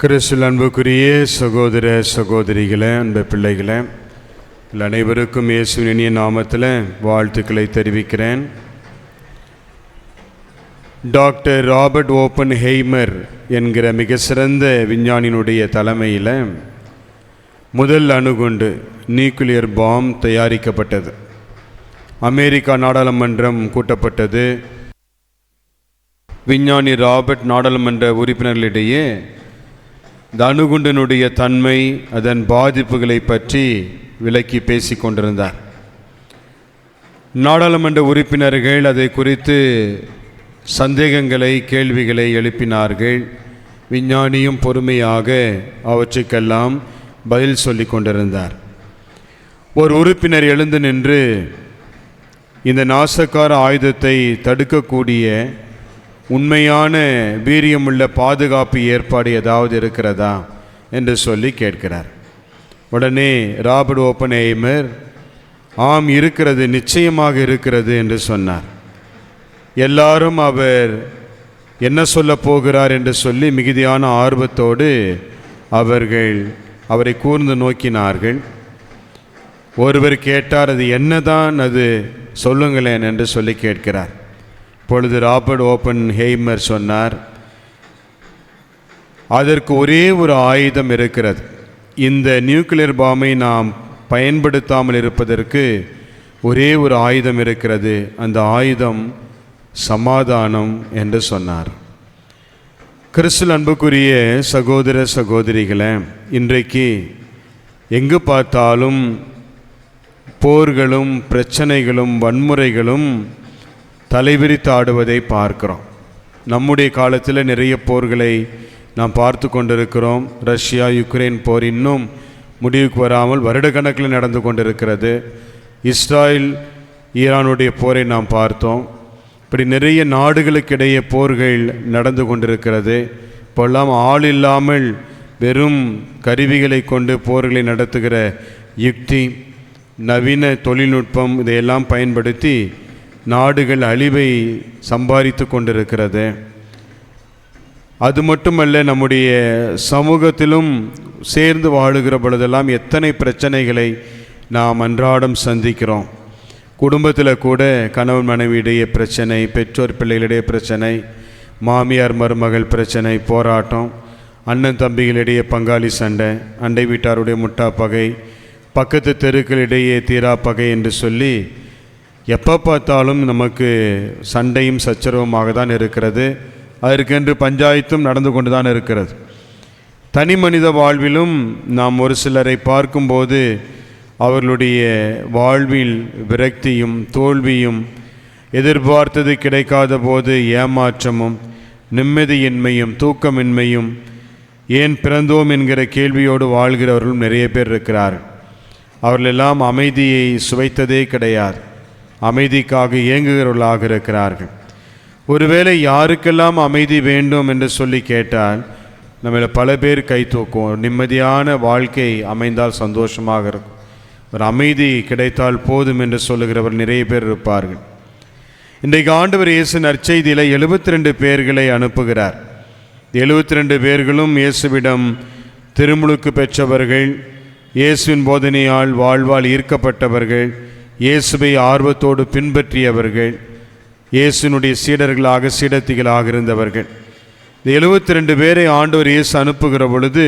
கிறிஸ்துவில் அன்புக்குரிய சகோதர சகோதரிகளே அன்பு பிள்ளைகளே அனைவருக்கும் இயேசுவின் இனிய நாமத்தில் வாழ்த்துக்களை தெரிவிக்கிறேன். டாக்டர் ராபர்ட் ஓப்பன் ஹெய்மர் என்கிற மிக சிறந்த விஞ்ஞானியினுடைய தலைமையில் முதல் அணுகுண்டு நியூக்ளியர் பாம் தயாரிக்கப்பட்டது. அமெரிக்கா நாடாளுமன்றம் கூட்டப்பட்டது. விஞ்ஞானி ராபர்ட் நாடாளுமன்ற உறுப்பினர்களிடையே இந்த அணுகுண்டனுடைய தன்மை அதன் பாதிப்புகளை பற்றி விளக்கி பேசி கொண்டிருந்தார். நாடாளுமன்ற உறுப்பினர்கள் அதை குறித்து சந்தேகங்களை கேள்விகளை எழுப்பினார்கள். விஞ்ஞானியும் பொறுமையாக அவற்றுக்கெல்லாம் பதில் சொல்லி கொண்டிருந்தார். ஒரு உறுப்பினர் எழுந்து நின்று இந்த நாசக்கார ஆயுதத்தை தடுக்கக்கூடிய உண்மையான வீரியமுள்ள பாதுகாப்பு ஏற்பாடு ஏதாவது இருக்கிறதா என்று சொல்லி கேட்கிறார். உடனே ராபர்ட் ஓப்பன் எய்மர் ஆம் இருக்கிறது நிச்சயமாக இருக்கிறது என்று சொன்னார். எல்லாரும் அவர் என்ன சொல்ல போகிறார் என்று சொல்லி மிகுதியான ஆர்வத்தோடு அவர்கள் அவரை கூர்ந்து நோக்கினார்கள். ஒருவர் கேட்டார் அது என்னதான்? அது சொல்லுங்களேன் என்று சொல்லி கேட்கிறார். அப்பொழுது ராபர்ட் ஓப்பன் ஹெய்மர் சொன்னார் அதற்கு ஒரே ஒரு ஆயுதம் இருக்கிறது. இந்த நியூக்ளியர் பாமை நாம் பயன்படுத்தாமல் இருப்பதற்கு ஒரே ஒரு ஆயுதம் இருக்கிறது. அந்த ஆயுதம் சமாதானம் என்று சொன்னார். கிறிஸ்துல் அன்புக்குரிய சகோதர சகோதரிகளை இன்றைக்கு எங்கு பார்த்தாலும் போர்களும் பிரச்சனைகளும் வன்முறைகளும் தலைவிரித்து ஆடுவதை பார்க்கிறோம். நம்முடைய காலத்தில் நிறைய போர்களை நாம் பார்த்து கொண்டிருக்கிறோம். ரஷ்யா யுக்ரைன் போர் இன்னும் முடிவுக்கு வராமல் வருடக்கணக்கில் நடந்து கொண்டிருக்கிறது. இஸ்ராயல் ஈரானுடைய போரை நாம் பார்த்தோம். இப்படி நிறைய நாடுகளுக்கிடையே போர்கள் நடந்து கொண்டிருக்கிறது. இப்போல்லாம் ஆள் இல்லாமல் வெறும் கருவிகளை கொண்டு போர்களை நடத்துகிற யுக்தி நவீன தொழில்நுட்பம் இதையெல்லாம் பயன்படுத்தி நாடுகள் அழிவை சம்பாதித்து கொண்டிருக்கிறது. அது மட்டுமல்ல நம்முடைய சமூகத்திலும் சேர்ந்து வாழுகிற பொழுதெல்லாம் எத்தனை பிரச்சனைகளை நாம் அன்றாடம் சந்திக்கிறோம். குடும்பத்தில் கூட கணவன் மனைவியிடையே பிரச்சனை பெற்றோர் பிள்ளைகளிடையே பிரச்சனை மாமியார் மருமகள் பிரச்சனை போராட்டம் அண்ணன் தம்பிகளிடையே பங்காளி சண்டை அண்டை வீட்டாருடைய முட்டா பகை பக்கத்து தெருக்களிடையே தீரா பகை என்று சொல்லி எப்போ பார்த்தாலும் நமக்கு சண்டையும் சச்சரவுமாக தான் இருக்கிறது. அதற்கென்று பஞ்சாயத்தும் நடந்து கொண்டு தான் இருக்கிறது. தனி மனித வாழ்விலும் நாம் ஒரு சிலரை பார்க்கும்போது அவர்களுடைய வாழ்வில் விரக்தியும் தோல்வியும் எதிர்பார்த்தது கிடைக்காத போது ஏமாற்றமும் நிம்மதியின்மையும் தூக்கமின்மையும் ஏன் பிறந்தோம் என்கிற கேள்வியோடு வாழ்கிறவர்களும் நிறைய பேர் இருக்கிறார் அவர்களெல்லாம் அமைதியை சுவைத்ததே கிடையாது. அமைதிக்காக இயங்குகிறவர்களாக இருக்கிறார்கள். ஒருவேளை யாருக்கெல்லாம் அமைதி வேண்டும் என்று சொல்லி கேட்டால் நம்மள பல பேர் கை தூக்குவோம். நிம்மதியான வாழ்க்கை அமைந்தால் சந்தோஷமாக இருக்கும். ஒரு அமைதி கிடைத்தால் போதும் என்று சொல்லுகிறவர் நிறைய பேர் இருப்பார்கள். இன்றைக்கு ஆண்டவர் இயேசு நற்செய்தியில் எழுபத்தி ரெண்டு பேர்களை அனுப்புகிறார். எழுபத்தி ரெண்டு பேர்களும் இயேசுவிடம் திருமுழுக்கு பெற்றவர்கள் இயேசுவின் போதனையால் வாழ்வால் ஈர்க்கப்பட்டவர்கள் இயேசுவை ஆர்வத்தோடு பின்பற்றியவர்கள் இயேசுனுடைய சீடர்களாக சீடத்திகளாக இருந்தவர்கள். இந்த எழுபத்தி ரெண்டு பேரை ஆண்டவர் இயேசு அனுப்புகிற பொழுது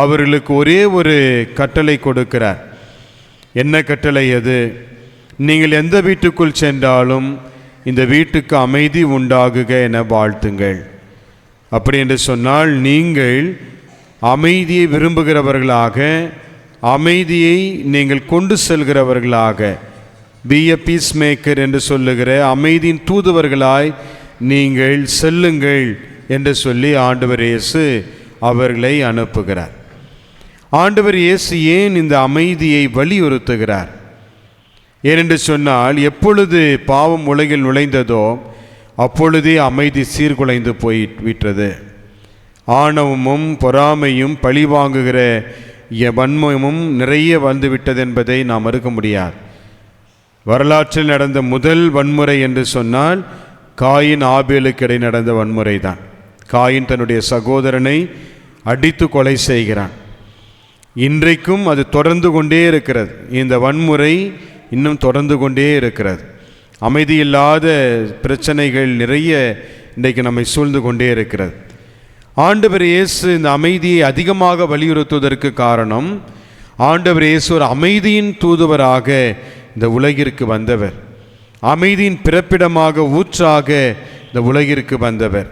அவர்களுக்கு ஒரே ஒரு கட்டளை கொடுக்கிறார். என்ன கட்டளை அது? நீங்கள் எந்த வீட்டுக்குள் சென்றாலும் இந்த வீட்டுக்கு அமைதி உண்டாகுக என வாழ்த்துங்கள். அப்படி என்று சொன்னால் நீங்கள் அமைதியை விரும்புகிறவர்களாக அமைதியை நீங்கள் கொண்டு செல்கிறவர்களாக பி எ பீஸ் மேக்கர் என்று சொல்லுகிற அமைதியின் தூதுவர்களாய் நீங்கள் செல்லுங்கள் என்று சொல்லி ஆண்டவர் இயேசு அவர்களை அனுப்புகிறார். ஆண்டவர் இயேசு ஏன் இந்த அமைதியை வலியுறுத்துகிறார்? ஏனென்று சொன்னால் எப்பொழுது பாவம் உலகில் நுழைந்ததோ அப்பொழுதே அமைதி சீர்குலைந்து போய் விட்டது. ஆணவமும் பொறாமையும் பழிவாங்குகிற வன்மமும் நிறைய வந்துவிட்டது என்பதை நாம் மறுக்க முடியாது. வரலாற்றில் நடந்த முதல் வன்முறை என்று சொன்னால் காயின் ஆபேலுக்கு இடை நடந்த வன்முறை தான். காயின் தன்னுடைய சகோதரனை அடித்து கொலை செய்கிறான். இன்றைக்கும் அது தொடர்ந்து கொண்டே இருக்கிறது. இந்த வன்முறை இன்னும் தொடர்ந்து கொண்டே இருக்கிறது. அமைதியில்லாத பிரச்சனைகள் நிறைய இன்றைக்கு நம்மை சூழ்ந்து கொண்டே இருக்கிறது. ஆண்டவர் இயேசு இந்த அமைதியை அதிகமாக வலியுறுத்துவதற்கு காரணம் ஆண்டவர் இயேசு ஒரு அமைதியின் தூதுவராக இந்த உலகிற்கு வந்தவர். அமைதியின் பிறப்பிடமாக ஊற்றாக இந்த உலகிற்கு வந்தவர்.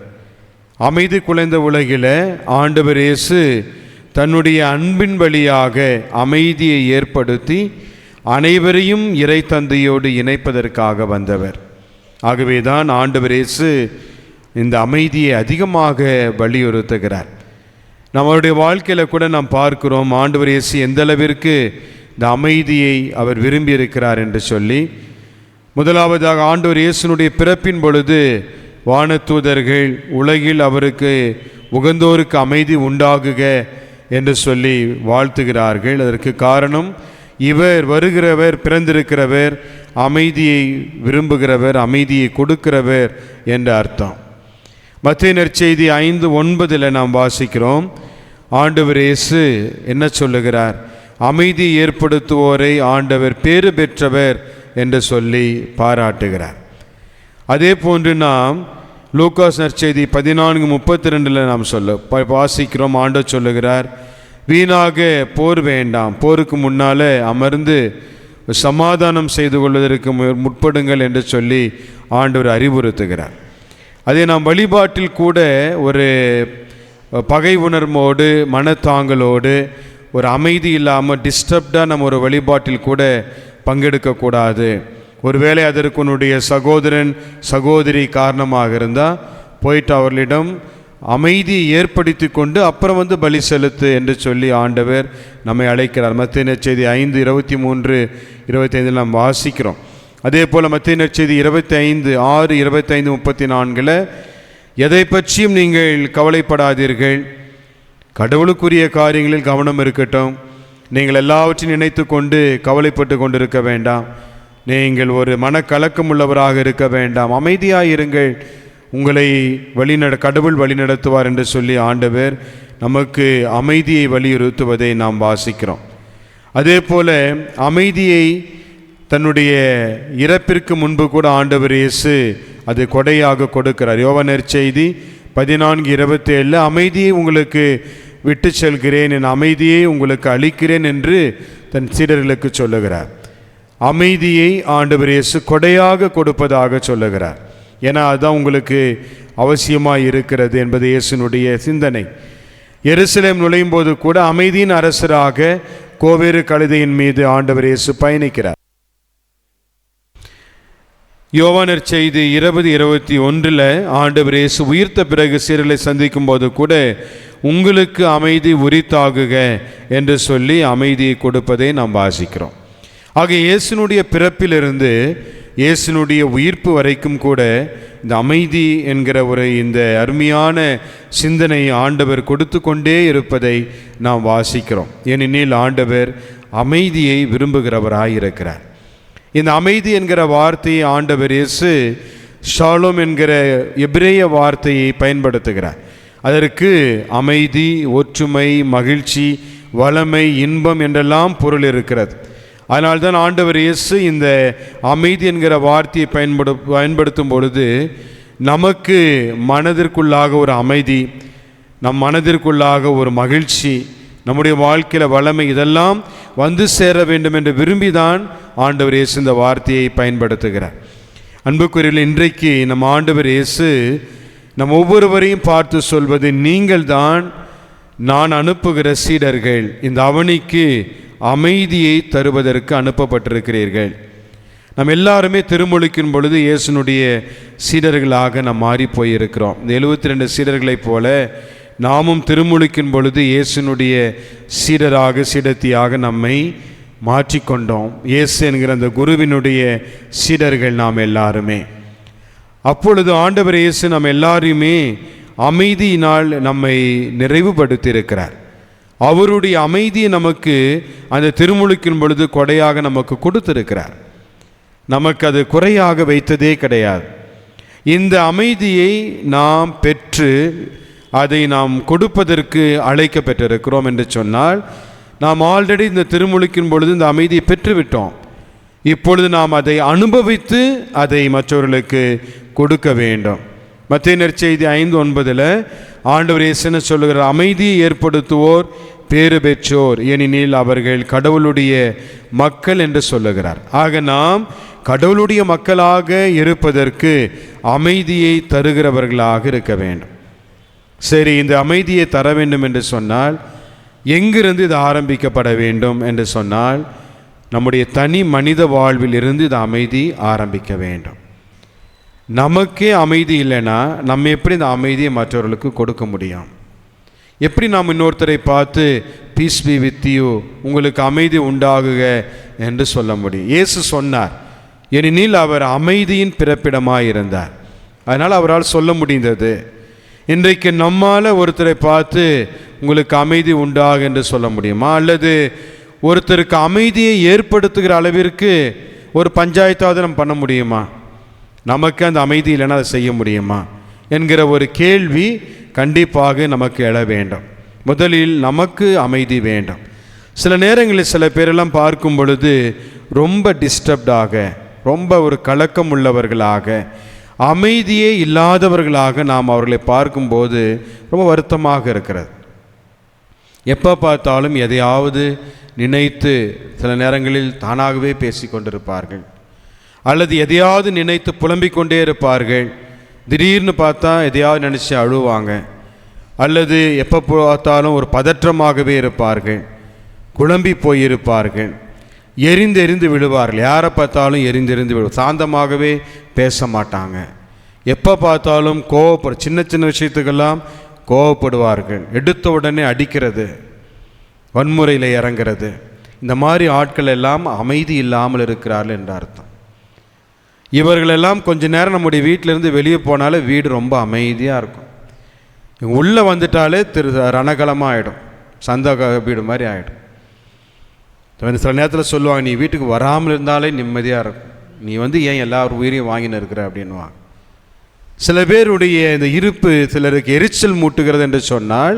அமைதி குலைந்த உலகில் ஆண்டவர் இயேசு தன்னுடைய அன்பின் வழியாக அமைதியை ஏற்படுத்தி அனைவரையும் இறை தந்தையோடு இணைப்பதற்காக வந்தவர். ஆகவே தான் ஆண்டவர் இயேசு இந்த அமைதியை அதிகமாக வலியுறுத்துகிறார். நம்மளுடைய வாழ்க்கையில் கூட நாம் பார்க்கிறோம் ஆண்டவர் இயேசு எந்த அளவிற்கு இந்த அமைதியை அவர் விரும்பி இருக்கிறார் என்று சொல்லி முதலாவதாக ஆண்டவர் இயேசுனுடைய பிறப்பின் பொழுது வானத்தூதர்கள் உலகில் அவருக்கு உகந்தோருக்கு அமைதி உண்டாகுக என்று சொல்லி வாழ்த்துகிறார்கள். அதற்கு காரணம் இவர் வருகிறவர் பிறந்திருக்கிறவர் அமைதியை விரும்புகிறவர் அமைதியை கொடுக்கிறவர் என்ற அர்த்தம். மத்திய நற்செய்தி ஐந்து ஒன்பதில் நாம் வாசிக்கிறோம். ஆண்டவர் இயேசு என்ன சொல்லுகிறார்? அமைதி ஏற்படுத்துவோரை ஆண்டவர் பேறு பெற்றவர் என்று சொல்லி பாராட்டுகிறார். அதே போன்று நாம் லூக்காஸ் நற்செய்தி பதினான்கு முப்பத்தி ரெண்டில் நாம் சொல்ல ப- வாசிக்கிறோம். ஆண்டவர் சொல்லுகிறார் வீணாக போர் வேண்டாம். போருக்கு முன்னால் அமர்ந்து சமாதானம் செய்து கொள்வதற்கு முற்படுங்கள் என்று சொல்லி ஆண்டவர் அறிவுறுத்துகிறார். அதே நாம் வழிபாட்டில் கூட ஒரு பகை உணர்வோடு மனத்தாங்கலோடு ஒரு அமைதி இல்லாமல் டிஸ்டர்ப்டாக நம்ம ஒரு வழிபாட்டில் கூட பங்கெடுக்கக்கூடாது. ஒருவேளை அதற்கு உன்னுடைய சகோதரன் சகோதரி காரணமாக இருந்தால் போயிட்டு அவர்களிடம் அமைதியை ஏற்படுத்தி கொண்டு அப்புறம் வந்து பலி செலுத்து என்று சொல்லி ஆண்டவர் நம்மை அழைக்கிறார். மத்திய செய்தி ஐந்து இருபத்தி மூன்று இருபத்தைந்தில் நாம் வாசிக்கிறோம். அதே போல் மத்திய நற்செய்தி இருபத்தி ஐந்து ஆறு இருபத்தைந்து முப்பத்தி நான்கில் எதை பற்றியும் நீங்கள் கவலைப்படாதீர்கள். கடவுளுக்குரிய காரியங்களில் கவனம் இருக்கட்டும். நீங்கள் எல்லாவற்றையும் நினைத்து கொண்டு கவலைப்பட்டு கொண்டிருக்க வேண்டாம். நீங்கள் ஒரு மனக்கலக்கம் உள்ளவராக இருக்க வேண்டாம். அமைதியாக இருங்கள். உங்களை வழிநட கடவுள் வழிநடத்துவார் என்று சொல்லி ஆண்டவர் நமக்கு அமைதியை வலியுறுத்துவதை நாம் வாசிக்கிறோம். அதே போல் அமைதியை தன்னுடைய இறப்பிற்கு முன்பு கூட ஆண்டவர் இயேசு அது கொடையாக கொடுக்கிறார். யோவனர் செய்தி பதினான்கு இருபத்தி ஏழில் அமைதியை உங்களுக்கு விட்டு செல்கிறேன் என் அமைதியை உங்களுக்கு அளிக்கிறேன் என்று தன் சீடர்களுக்கு சொல்லுகிறார். அமைதியை ஆண்டவர் இயேசு கொடையாக கொடுப்பதாக சொல்லுகிறார். ஏன்னா அதுதான் உங்களுக்கு அவசியமாக இருக்கிறது என்பது இயேசுனுடைய சிந்தனை. எருசலேம் நுழையும் போது கூட அமைதியின் அரசராக கோவேறு கழுதையின் மீது ஆண்டவர் இயேசு பயணிக்கிறார். யோவானர் செய்தி இருபது இருபத்தி ஒன்றில் ஆண்டவர் இயேசு உயிர்த்த பிறகு சீரலை சந்திக்கும் போது கூட உங்களுக்கு அமைதி உரித்தாகுக என்று சொல்லி அமைதியை கொடுப்பதை நாம் வாசிக்கிறோம். ஆக இயேசுனுடைய பிறப்பிலிருந்து இயேசுனுடைய உயிர்ப்பு வரைக்கும் கூட இந்த அமைதி என்கிற ஒரு இந்த அருமையான சிந்தனை ஆண்டவர் கொடுத்து கொண்டே இருப்பதை நாம் வாசிக்கிறோம். ஏனெனில் ஆண்டவர் அமைதியை விரும்புகிறவராக இருக்கிறார் இந்த அமைதி என்கிற வார்த்தையை ஆண்டவர் இயேசு ஷாலோம் என்கிற எபிரேய வார்த்தையை பயன்படுத்துகிறார். அதற்கு அமைதி ஒற்றுமை மகிழ்ச்சி வளமை இன்பம் என்றெல்லாம் பொருள் இருக்கிறது. அதனால்தான் ஆண்டவர் இயேசு இந்த அமைதி என்கிற வார்த்தையை பயன்படு பயன்படுத்தும் பொழுது நமக்கு மனதிற்குள்ளாக ஒரு அமைதி நம் மனதிற்குள்ளாக ஒரு மகிழ்ச்சி நம்முடைய வாழ்க்கையில் வளமை இதெல்லாம் வந்து சேர வேண்டும் என்று விரும்பிதான் ஆண்டவர் இயேசு இந்த வார்த்தையை பயன்படுத்துகிறார். அன்புக்குரியல் இன்றைக்கு நம் ஆண்டவர் இயேசு நம் ஒவ்வொருவரையும் பார்த்து சொல்வது நீங்கள் தான் நான் அனுப்புகிற சீடர்கள். இந்த அவனிக்கு அமைதியை தருவதற்கு அனுப்பப்பட்டிருக்கிறீர்கள். நம்ம எல்லாருமே திருமொழிக்கும் பொழுது இயேசுனுடைய சீடர்களாக நாம் மாறி போயிருக்கிறோம். இந்த எழுபத்தி ரெண்டு சீடர்களைப் போல நாமும் திருமுழிக்கும் பொழுது இயேசுனுடைய சீடராக சீடத்தியாக நம்மை மாற்றிக்கொண்டோம். இயேசு என்கிற அந்த குருவினுடைய சீடர்கள் நாம் எல்லாருமே. அப்பொழுது ஆண்டவர் இயேசு நம்ம எல்லாரையுமே அமைதியினால் நம்மை நிறைவுபடுத்தியிருக்கிறார். அவருடைய அமைதியை நமக்கு அந்த திருமுழுக்கின் பொழுது கொடையாக நமக்கு கொடுத்திருக்கிறார். நமக்கு அது குறையாக வைத்ததே கிடையாது. இந்த அமைதியை நாம் பெற்று அதை நாம் கொடுப்பதற்கு அழைக்கப்பட்டிருக்கிறோம் என்று சொன்னால் நாம் ஆல்ரெடி இந்த திருமுழுக்கின் பொழுது இந்த அமைதியை பெற்றுவிட்டோம். இப்பொழுது நாம் அதை அனுபவித்து அதை மற்றவர்களுக்கு கொடுக்க வேண்டும். மத்திய நற்செய்தி ஐந்து ஒன்பதில் ஆண்டவர் இயேசுன்னு சொல்லுகிற அமைதியை ஏற்படுத்துவோர் பேறு பெற்றோர் ஏனெனில் அவர்கள் கடவுளுடைய மக்கள் என்று சொல்லுகிறார். ஆக நாம் கடவுளுடைய மக்களாக இருப்பதற்கு அமைதியை தருகிறவர்களாக இருக்க வேண்டும். சரி இந்த அமைதியை தர வேண்டும் என்று சொன்னால் எங்கிருந்து இது ஆரம்பிக்கப்பட வேண்டும் என்று சொன்னால் நம்முடைய தனி மனித வாழ்வில் இருந்து இது அமைதி ஆரம்பிக்க வேண்டும். நமக்கே அமைதி இல்லைன்னா நம்ம எப்படி இந்த அமைதியை மற்றவர்களுக்கு கொடுக்க முடியும்? எப்படி நாம் இன்னொருத்தரை பார்த்து பீஸ் பி வித் யூ உங்களுக்கு அமைதி உண்டாகுக என்று சொல்ல முடியும். இயேசு சொன்னார் ஏனெனில் அவர் அமைதியின் பிறப்பிடமாக இருந்தார் அதனால் அவரால் சொல்ல முடிந்தது இன்றைக்கு நம்மால் ஒருத்தரை பார்த்து உங்களுக்கு அமைதி உண்டாக என்று சொல்ல முடியுமா? அல்லது ஒருத்தருக்கு அமைதியை ஏற்படுத்துகிற அளவிற்கு ஒரு பஞ்சாயத்தாவது நம்ம பண்ண முடியுமா? நமக்கு அந்த அமைதி இல்லைன்னா அதை செய்ய முடியுமா? என்கிற ஒரு கேள்வி கண்டிப்பாக நமக்கு எழ வேண்டும். முதலில் நமக்கு அமைதி வேண்டும். சில நேரங்களில் சில பேரெல்லாம் பார்க்கும் பொழுது ரொம்ப டிஸ்டர்ப்டாக ரொம்ப ஒரு கலக்கம் உள்ளவர்களாக அமைதியே இல்லாதவர்களாக நாம் அவர்களை பார்க்கும்போது ரொம்ப வருத்தமாக இருக்கிறது. எப்போ பார்த்தாலும் எதையாவது நினைத்து சில நேரங்களில் தானாகவே பேசி கொண்டிருப்பார்கள். அல்லது எதையாவது நினைத்து புலம்பிக் கொண்டே இருப்பார்கள். திடீர்னு பார்த்தா எதையாவது நினச்சி அழுவாங்க. அல்லது எப்போ பார்த்தாலும் ஒரு பதற்றமாகவே இருப்பார்கள். குழம்பி போயிருப்பார்கள். எரிந்து எரிந்து விடுவார்கள் யாரை பார்த்தாலும் எரிந்து எரிந்து விழு சாந்தமாகவே பேச மாட்டாங்க எப்போ பார்த்தாலும் கோவப்படு சின்ன சின்ன விஷயத்துக்கெல்லாம் கோவப்படுவார்கள். எடுத்த உடனே அடிக்கிறது. வன்முறையில் இறங்கிறது. இந்த மாதிரி ஆட்கள் எல்லாம் அமைதி இல்லாமல் இருக்கிறார்கள் என்ற அர்த்தம். இவர்களெல்லாம் கொஞ்ச நேரம் நம்முடைய வீட்டிலேருந்து வெளியே போனாலே வீடு ரொம்ப அமைதியாக இருக்கும். உள்ளே வந்துட்டாலே திரு ரணகலமாக ஆகிடும் சந்தோக வீடு மாதிரி ஆகிடும் சில நேரத்தில் சொல்லுவாங்க நீ வீட்டுக்கு வராமல் இருந்தாலே நிம்மதியாக இருக்கும். நீ வந்து ஏன் எல்லார் உயிரையும் வாங்கின்னு இருக்கிற? அப்படின்வாங்க சில பேருடைய இந்த இருப்பு சிலருக்கு எரிச்சல் மூட்டுகிறது என்று சொன்னால்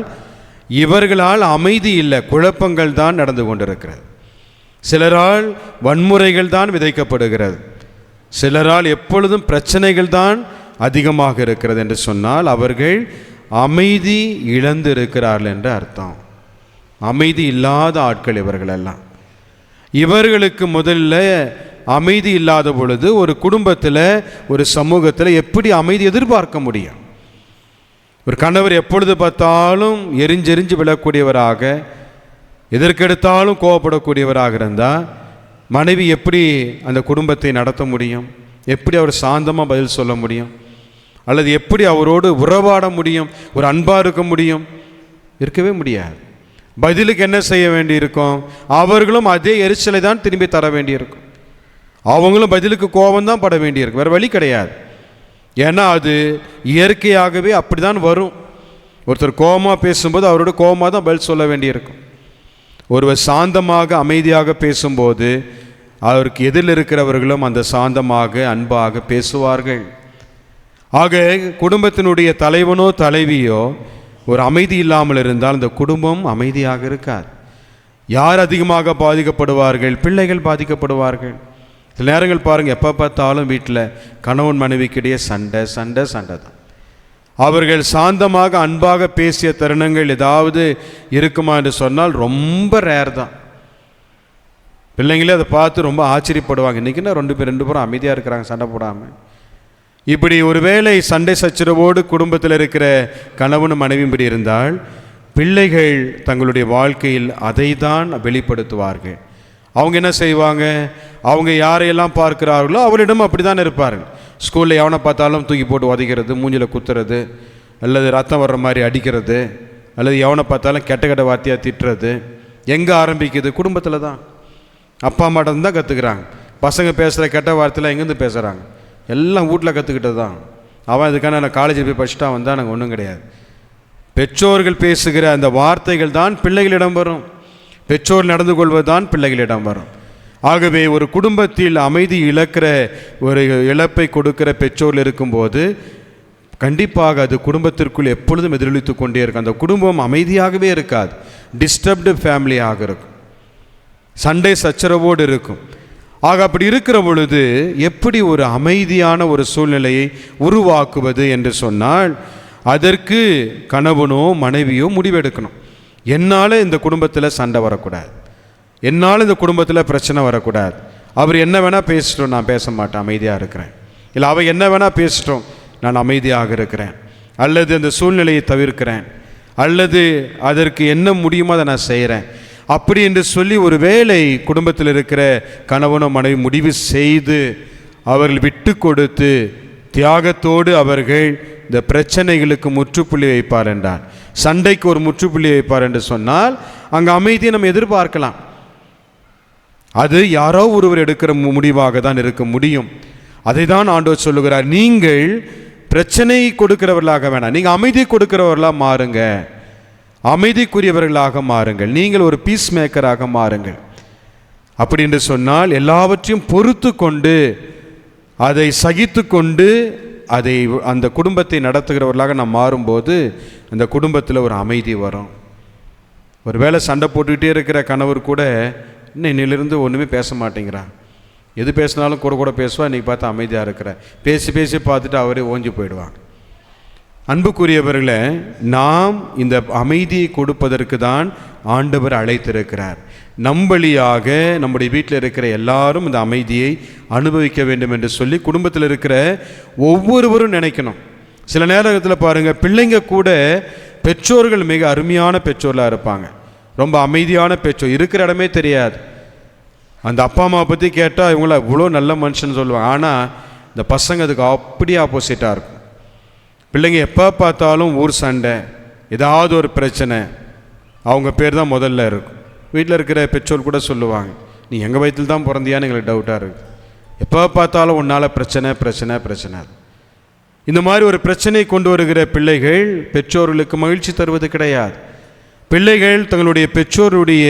இவர்களால் அமைதி இல்லை குழப்பங்கள் தான் நடந்து கொண்டிருக்கிறது. சிலரால் வன்முறைகள் தான் விதைக்கப்படுகிறது. சிலரால் எப்பொழுதும் பிரச்சனைகள் தான் அதிகமாக இருக்கிறது என்று சொன்னால் அவர்கள் அமைதி இழந்து இருக்கிறார்கள் என்று அர்த்தம். அமைதி இல்லாத ஆட்கள் இவர்களெல்லாம் இவர்களுக்கு முதல்ல அமைதி இல்லாத பொழுது ஒரு குடும்பத்தில் ஒரு சமூகத்தில் எப்படி அமைதி எதிர்பார்க்க முடியும்? ஒரு கணவர் எப்பொழுது பார்த்தாலும் எரிஞ்செரிஞ்சு விழக்கூடியவராக எதற்கெடுத்தாலும் கோவப்படக்கூடியவராக இருந்தால் மனைவி எப்படி அந்த குடும்பத்தை நடத்த முடியும்? எப்படி அவர் சாந்தமாக பதில் சொல்ல முடியும்? அல்லது எப்படி அவரோடு உறவாட முடியும்? ஒரு அன்பாக இருக்க முடியும்? இருக்கவே முடியாது. பதிலுக்கு என்ன செய்ய வேண்டியிருக்கும்? அவர்களும் அதே எரிச்சலை தான் திரும்பி தர வேண்டியிருக்கும். அவங்களும் பதிலுக்கு கோபம் தான் பட வேண்டியிருக்கும். வேறு வழி கிடையாது. ஏன்னா அது இயற்கையாகவே அப்படி தான் வரும். ஒருத்தர் கோபமாக பேசும்போது அவரோட கோபமாக தான் பதில் சொல்ல வேண்டியிருக்கும். ஒருவர் சாந்தமாக அமைதியாக பேசும்போது அவருக்கு எதிரில் இருக்கிறவர்களும் அந்த சாந்தமாக அன்பாக பேசுவார்கள். ஆக குடும்பத்தினுடைய தலைவனோ தலைவியோ ஒரு அமைதி இல்லாமல் இருந்தால் அந்த குடும்பம் அமைதியாக இருக்காது. யார் அதிகமாக பாதிக்கப்படுவார்கள்? பிள்ளைகள் பாதிக்கப்படுவார்கள். சில நேரங்கள் பாருங்கள் எப்போ பார்த்தாலும் வீட்டில் கணவன் மனைவிக்கிடையே சண்டை சண்டை சண்டை தான். அவர்கள் சாந்தமாக அன்பாக பேசிய தருணங்கள் ஏதாவது இருக்குமா என்று சொன்னால் ரொம்ப ரேர் தான். பிள்ளைங்களே அதை பார்த்து ரொம்ப ஆச்சரியப்படுவாங்க. இன்றைக்கின்னா ரெண்டு பேர் ரெண்டு பேரும் அமைதியாக இருக்கிறாங்க சண்டை போடாமல் இப்படி ஒருவேளை சண்டை சச்சரவோடு குடும்பத்தில் இருக்கிற கணவனும் மனைவியும் இப்படி இருந்தால் பிள்ளைகள் தங்களுடைய வாழ்க்கையில் அதை தான் வெளிப்படுத்துவார்கள். அவங்க என்ன செய்வாங்க? அவங்க யாரையெல்லாம் பார்க்கிறார்களோ அவரிடம் அப்படி தான் இருப்பார்கள். ஸ்கூலில் எவனை பார்த்தாலும் தூக்கி போட்டு உதைக்கிறது மூஞ்சில் குத்துறது அல்லது ரத்தம் வர்ற மாதிரி அடிக்கிறது அல்லது எவனை பார்த்தாலும் கெட்ட கெட்ட வார்த்தையாக திட்டுறது எங்கே ஆரம்பிக்குது? குடும்பத்தில் தான் அப்பா அம்மாட்டம் தான் கற்றுக்குறாங்க பசங்க பேசுகிற கெட்ட வார்த்தையில் எங்கேருந்து பேசுகிறாங்க எல்லாம் வீட்டில் கற்றுக்கிட்டது தான் அவன் இதுக்கான நான் காலேஜில் போய் படிச்சுட்டா வந்தால் நாங்கள் ஒன்றும் கிடையாது. பெற்றோர்கள் பேசுகிற அந்த வார்த்தைகள் தான் பிள்ளைகளிடம் வரும். பெற்றோர் நடந்து கொள்வது தான் பிள்ளைகளிடம் வரும். ஆகவே ஒரு குடும்பத்தில் அமைதி இழக்கிற ஒரு இழப்பை கொடுக்கிற பெற்றோர் இருக்கும்போது கண்டிப்பாக அது குடும்பத்திற்குள் எப்பொழுதும் எதிரொலித்து கொண்டே இருக்கும். அந்த குடும்பம் அமைதியாகவே இருக்காது. டிஸ்டர்ப்டு ஃபேமிலியாக இருக்கும். சண்டை சச்சரவோடு இருக்கும். ஆக அப்படி இருக்கிற பொழுது எப்படி ஒரு அமைதியான ஒரு சூழ்நிலையை உருவாக்குவது என்று சொன்னால் அதற்கு கணவனோ மனைவியோ முடிவெடுக்கணும். என்னால் இந்த குடும்பத்தில் சண்டை வரக்கூடாது. என்னால் இந்த குடும்பத்தில் பிரச்சனை வரக்கூடாது. அவர் என்ன வேணால் பேசிட்டோம் நான் பேச மாட்டேன் அமைதியாக இருக்கிறேன். இல்லை அவள் என்ன வேணால் பேசிட்டோம் நான் அமைதியாக இருக்கிறேன். அல்லது அந்த சூழ்நிலையை தவிர்க்கிறேன். அல்லது அதற்கு என்ன முடியுமோ அதை நான் செய்கிறேன் அப்படி என்று சொல்லி ஒரு வேளை குடும்பத்தில் இருக்கிற கணவனும் மனைவி முடிவு செய்து அவர்கள் விட்டு கொடுத்து தியாகத்தோடு அவர்கள் இந்த பிரச்சனைகளுக்கு முற்றுப்புள்ளி வைப்பார் என்றார் சண்டைக்கு ஒரு முற்றுப்புள்ளி வைப்பார் என்று சொன்னால் அங்கே அமைதியை நம்ம எதிர்பார்க்கலாம். அது யாரோ ஒருவர் எடுக்கிற மு- முடிவாக தான் இருக்க முடியும். அதை தான் ஆண்டவர் சொல்லுகிறார். நீங்கள் பிரச்சனை கொடுக்கிறவர்களாக வேணாம். நீங்கள் அமைதி கொடுக்கிறவர்களாக மாறுங்க. அமைதிக்குரியவர்களாக மாறுங்கள். நீங்கள் ஒரு பீஸ் மேக்கராக மாறுங்கள். அப்படி என்று சொன்னால் எல்லாவற்றையும் பொறுத்து கொண்டு அதை சகித்து கொண்டு அதை அந்த குடும்பத்தை நடத்துகிறவர்களாக நாம் மாறும்போது அந்த குடும்பத்தில் ஒரு அமைதி வரும். ஒருவேளை சண்டை போட்டுக்கிட்டே இருக்கிற கணவர் கூட இன்னும் இன்னிலிருந்து ஒன்றுமே பேச மாட்டேங்கிறான். எது பேசினாலும் கூட கூட பேசுவா இன்றைக்கி பார்த்தா அமைதியாக இருக்கிற. பேசி பேசி பார்த்துட்டு அவரே ஓஞ்சி போயிடுவாங்க அன்புக்குரியவர்களே நாம் இந்த அமைதியை கொடுப்பதற்கு தான் ஆண்டவர் அழைத்திருக்கிறார். நம்பளியாக நம்முடைய வீட்டில் இருக்கிற எல்லாரும் இந்த அமைதியை அனுபவிக்க வேண்டும் என்று சொல்லி குடும்பத்தில் இருக்கிற ஒவ்வொருவரும் நினைக்கணும். சில நேரத்தில் பாருங்கள் பிள்ளைங்க கூட பெற்றோர்கள் மிக அருமையான பெற்றோர்களாக இருப்பாங்க. ரொம்ப அமைதியான பெற்றோர் இருக்கிற இடமே தெரியாது. அந்த அப்பா அம்மாவை பற்றி கேட்டால் இவங்கள இவ்வளோ நல்ல மனுஷன் சொல்லுவாங்க. ஆனால் இந்த பசங்க அதுக்கு அப்படியே ஆப்போசிட்டாக இருக்கும். பிள்ளைங்க எப்போ பார்த்தாலும் ஊர் சண்டை ஏதாவது ஒரு பிரச்சனை அவங்க பேர் தான் முதல்ல இருக்கும். வீட்டில் இருக்கிற பெற்றோர் கூட சொல்லுவாங்க நீ எங்கள் வயிற்றில் தான் பிறந்தியான்னு எங்களுக்கு டவுட்டாக இருக்குது எப்போ பார்த்தாலும் உன்னால் பிரச்சனை பிரச்சனை பிரச்சனை. இந்த மாதிரி ஒரு பிரச்சனை கொண்டு வருகிற பிள்ளைகள் பெற்றோர்களுக்கு மகிழ்ச்சி தருவது கிடையாது. பிள்ளைகள் தங்களுடைய பெற்றோருடைய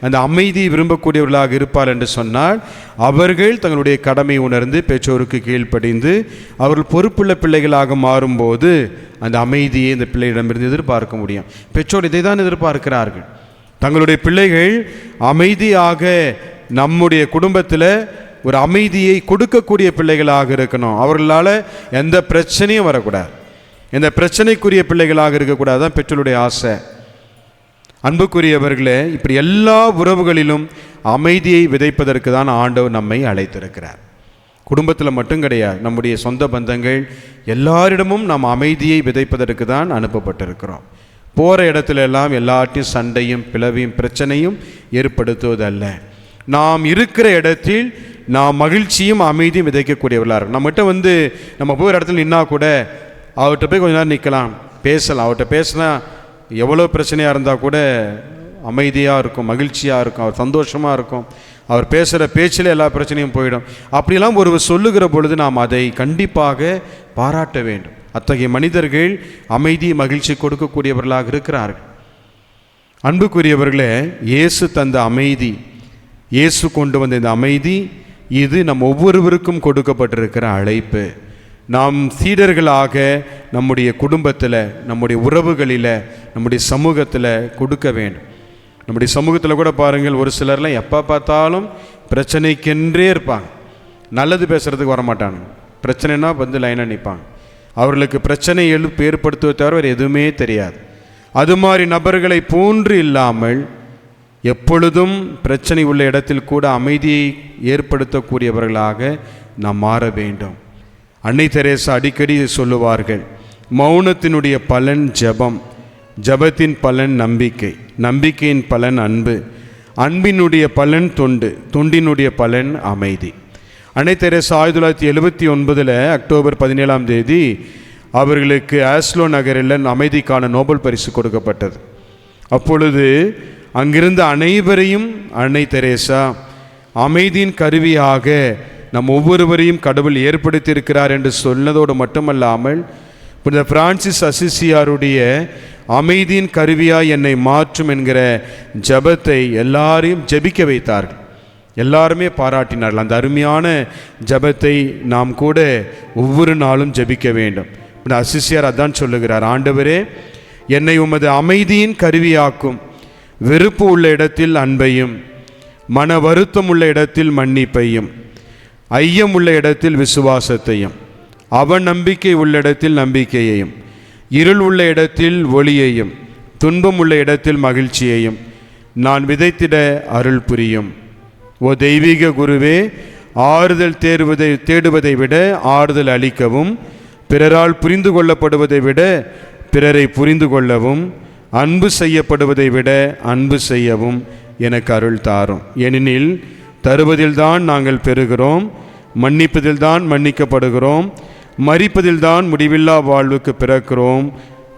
அந்த அமைதி விரும்பக்கூடியவர்களாக இருப்பார் என்று சொன்னால் அவர்கள் தங்களுடைய கடமை உணர்ந்து பெற்றோருக்கு கீழ்ப்படிந்து அவர்கள் பொறுப்புள்ள பிள்ளைகளாக மாறும்போது அந்த அமைதியை இந்த பிள்ளையிடமிருந்து எதிர்பார்க்க முடியும். பெற்றோர் இதை தான் எதிர்பார்க்கிறார்கள். தங்களுடைய பிள்ளைகள் அமைதியாக நம்முடைய குடும்பத்தில் ஒரு அமைதியை கொடுக்கக்கூடிய பிள்ளைகளாக இருக்கணும். அவர்களால் எந்த பிரச்சனையும் வரக்கூடாது. எந்த பிரச்சனைக்குரிய பிள்ளைகளாக இருக்கக்கூடாது தான் பெற்றோருடைய ஆசை. அன்புக்குரியவர்களே இப்படி எல்லா உறவுகளிலும் அமைதியை விதைப்பதற்கு தான் ஆண்டவர் நம்மை அழைத்திருக்கிறார். குடும்பத்தில் மட்டும் கிடையாது நம்முடைய சொந்த பந்தங்கள் எல்லாரிடமும் நாம் அமைதியை விதைப்பதற்கு தான் அனுப்பப்பட்டிருக்கிறோம். போகிற இடத்துல எல்லாம் எல்லாத்தையும் சண்டையும் பிளவையும் பிரச்சனையும் ஏற்படுத்துவதல்ல. நாம் இருக்கிற இடத்தில் நாம் மகிழ்ச்சியும் அமைதியும் விதைக்கக்கூடியவர்களாக இருக்கும் நம்மகிட்ட வந்து நம்ம போகிற இடத்துல நின்னா கூட அவர்கிட்ட போய் கொஞ்ச நேரம் நிற்கலாம் பேசலாம். அவர்கிட்ட பேசினா எவ்வளோ பிரச்சனையாக இருந்தால் கூட அமைதியாக இருக்கும் மகிழ்ச்சியாக இருக்கும் அவர் சந்தோஷமாக இருக்கும். அவர் பேசுகிற பேச்சில் எல்லா பிரச்சனையும் போயிடும். அப்படிலாம் ஒருவர் சொல்லுகிற பொழுது நாம் அதை கண்டிப்பாக பாராட்ட வேண்டும். அத்தகைய மனிதர்கள் அமைதி மகிழ்ச்சி கொடுக்கக்கூடியவர்களாக இருக்கிறார்கள். அன்புக்குரியவர்களே இயேசு தந்த அமைதி இயேசு கொண்டு வந்த இந்த அமைதி இது நம் ஒவ்வொருவருக்கும் கொடுக்கப்பட்டிருக்கிற அழைப்பு. நாம் சீடர்களாக நம்முடைய குடும்பத்தில் நம்முடைய உறவுகளில் நம்முடைய சமூகத்தில் கொடுக்க வேண்டும். நம்முடைய சமூகத்தில் கூட பாருங்கள் ஒரு சிலர்லாம் எப்போ பார்த்தாலும் பிரச்சனைக்கென்றே இருப்பாங்க. நல்லது பேசுகிறதுக்கு வரமாட்டாங்க. பிரச்சனைனா வந்து லைனாக நிற்பாங்க அவர்களுக்கு பிரச்சனை எழுப்பு ஏற்படுத்துவதை தவிர வேறு எதுவுமே தெரியாது. அது மாதிரி நபர்களை போன்று இல்லாமல் எப்பொழுதும் பிரச்சனை உள்ள இடத்தில் கூட அமைதியை ஏற்படுத்தக்கூடியவர்களாக நாம் மாற வேண்டும். அன்னை தெரேசா அடிக்கடி சொல்லுவார்கள் மௌனத்தினுடைய பலன் ஜெபம் ஜெபத்தின் பலன் நம்பிக்கை நம்பிக்கையின் பலன் அன்பு அன்பினுடைய பலன் தொண்டு தொண்டினுடைய பலன் அமைதி. அன்னை தெரேசா ஆயிரத்தி தொள்ளாயிரத்தி எழுபத்தி ஒன்பதில் அக்டோபர் பதினேழாம் தேதி அவர்களுக்கு ஆஸ்லோ நகரில் அமைதிக்கான நோபல் பரிசு கொடுக்கப்பட்டது. அப்பொழுது அங்கிருந்த அனைவரையும் அன்னை தெரேசா அமைதியின் கருவியாக நம் ஒவ்வொருவரையும் கடவுள் ஏற்படுத்தியிருக்கிறார் என்று சொன்னதோடு மட்டுமல்லாமல் புனித பிரான்சிஸ் அசிசியாருடைய அமைதியின் கருவியாய் என்னை மாற்றும் என்கிற ஜெபத்தை எல்லாரையும் ஜெபிக்க வைத்தார்கள். எல்லாருமே பாராட்டினார்கள். அந்த அருமையான ஜெபத்தை நாம் கூட ஒவ்வொரு நாளும் ஜெபிக்க வேண்டும். இந்த அசிசியார் அதான் சொல்லுகிறார். ஆண்டவரே என்னை உமது அமைதியின் கருவியாக்கும் வெறுப்பு உள்ள இடத்தில் அன்பையும் மன வருத்தம் உள்ள இடத்தில் மன்னிப்பையும் ஐயம் உள்ள இடத்தில் விசுவாசத்தையும் அவன் நம்பிக்கை உள்ள இடத்தில் நம்பிக்கையையும் இருள் உள்ள இடத்தில் ஒளியையும் துன்பம் உள்ள இடத்தில் மகிழ்ச்சியையும் நான் விதைத்திட அருள் புரியும். ஓ தெய்வீக குருவே ஆறுதல் தேடுவதை தேடுவதை விட ஆறுதல் அளிக்கவும் பிறரால் புரிந்து கொள்ளப்படுவதை விட பிறரை புரிந்து கொள்ளவும் அன்பு செய்யப்படுவதை விட அன்பு செய்யவும் எனக்கு அருள் தாரும். ஏனெனில் தருவதில்தான் நாங்கள் பெறுகிறோம் மன்னிப்பதில்தான் மன்னிக்கப்படுகிறோம் மறிப்பதில்தான் முடிவில்லா வாழ்வுக்கு பிறக்கிறோம்.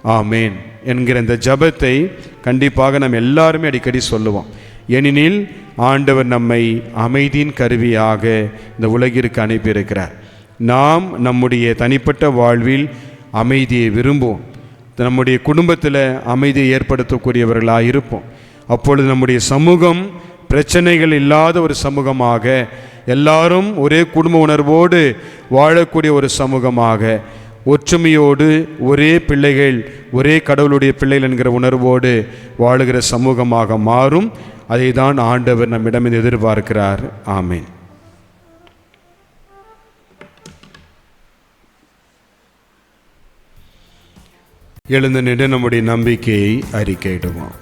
ஆமேன். என்கிற இந்த ஜபத்தை கண்டிப்பாக நம்ம எல்லாருமே அடிக்கடி சொல்லுவோம். ஏனெனில் ஆண்டவர் நம்மை அமைதியின் கருவியாக இந்த உலகிற்கு அனுப்பியிருக்கிறார். நாம் நம்முடைய தனிப்பட்ட வாழ்வில் அமைதியை விரும்புவோம். நம்முடைய குடும்பத்தில் அமைதியை ஏற்படுத்தக்கூடியவர்களாக இருப்போம் அப்பொழுது நம்முடைய சமூகம் பிரச்சனைகள் இல்லாத ஒரு சமூகமாக எல்லாரும் ஒரே குடும்ப உணர்வோடு வாழக்கூடிய ஒரு சமூகமாக ஒற்றுமையோடு ஒரே பிள்ளைகள் ஒரே கடவுளுடைய பிள்ளைகள் என்கிற உணர்வோடு வாழுகிற சமூகமாக மாறும். அதை தான் ஆண்டவர் நம்மிடம் எதிர்பார்க்கிறார். ஆமேன். எழுந்து நின்று நம்முடைய நம்பிக்கையை அறிக்கையிடுவோம்.